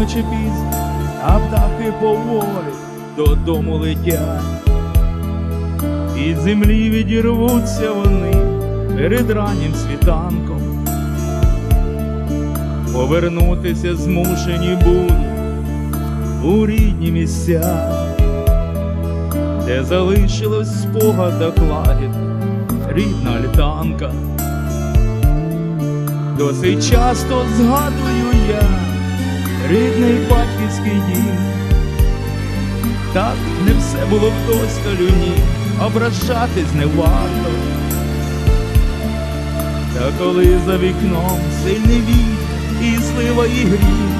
чи пізно, а птахи поволі додому летять. Від землі відірвуться вони перед раннім світанком. Повернутися змушені будуть у рідні місця, де залишилось в спогадах лагід рідна альтанка. Досить часто згадую я рідний батьківський дім. Так не все було вдосталю ні, ображатись не варто. Та коли за вікном сильний вітер і слива і грім,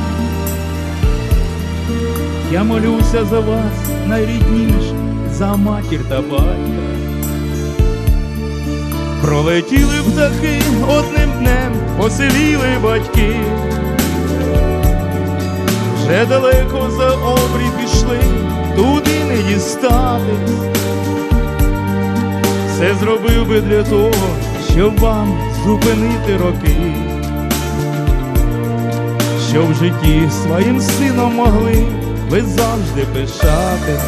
я молюся за вас найрідніше, за матір та батька. Пролетіли птахи одним днем, посивіли батьки. Вже далеко за обрій пішли, туди не дістатись. Все зробив би для того, щоб вам зупинити роки, щоб в житті своїм сином могли ви завжди пишати.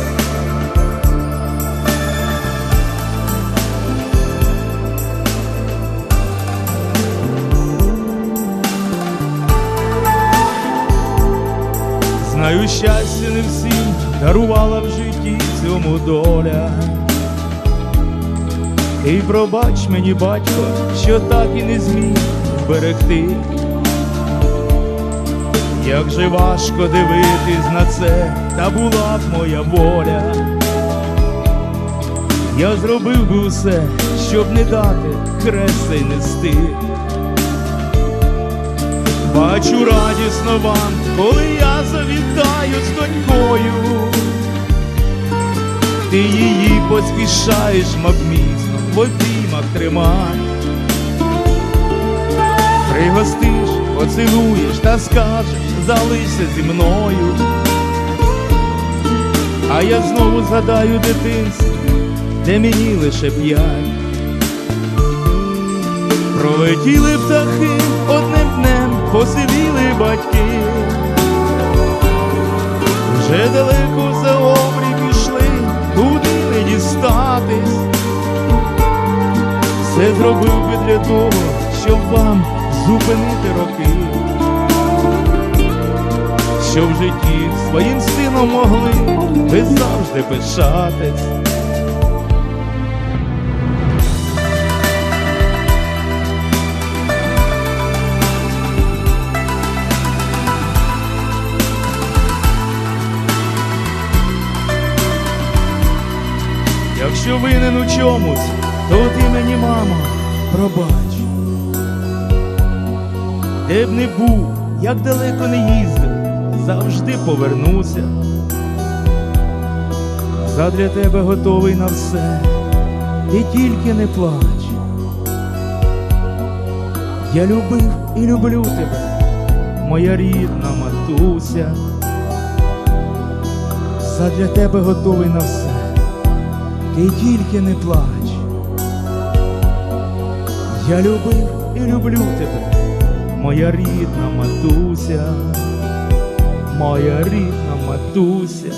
Знаю, щастя не всім дарувала в житті цьому доля. І пробач мені, батько, що так і не зміг вберегти. Як же важко дивитись на це, та була б моя воля. Я зробив би все, щоб не дати хрест нести. Бачу радісно вам, коли я завітаю з донькою. Ти її поспішаєш, мав міцно, в обіймах тримай. Пригостиш, поцілуєш та скажеш, залишся зі мною. А я знову згадаю дитинство, де мені лише п'ять. Пролетіли птахи днем, батьки. Вже далеко за обрій пішли, туди не дістатись. Все зробив би для того, щоб вам зупинити роки. Щоб в житті своїм сином могли ви завжди пишатись. Якщо винен у чомусь, то ти мені, мамо, пробач. Де б не був, як далеко не їздив, завжди повернуся. Задля тебе готовий на все, ти тільки не плач. Я любив і люблю тебе, моя рідна матуся. Задля тебе готовий на все ти тільки не плач. Я любив і люблю тебе, моя рідна матуся, моя рідна матуся.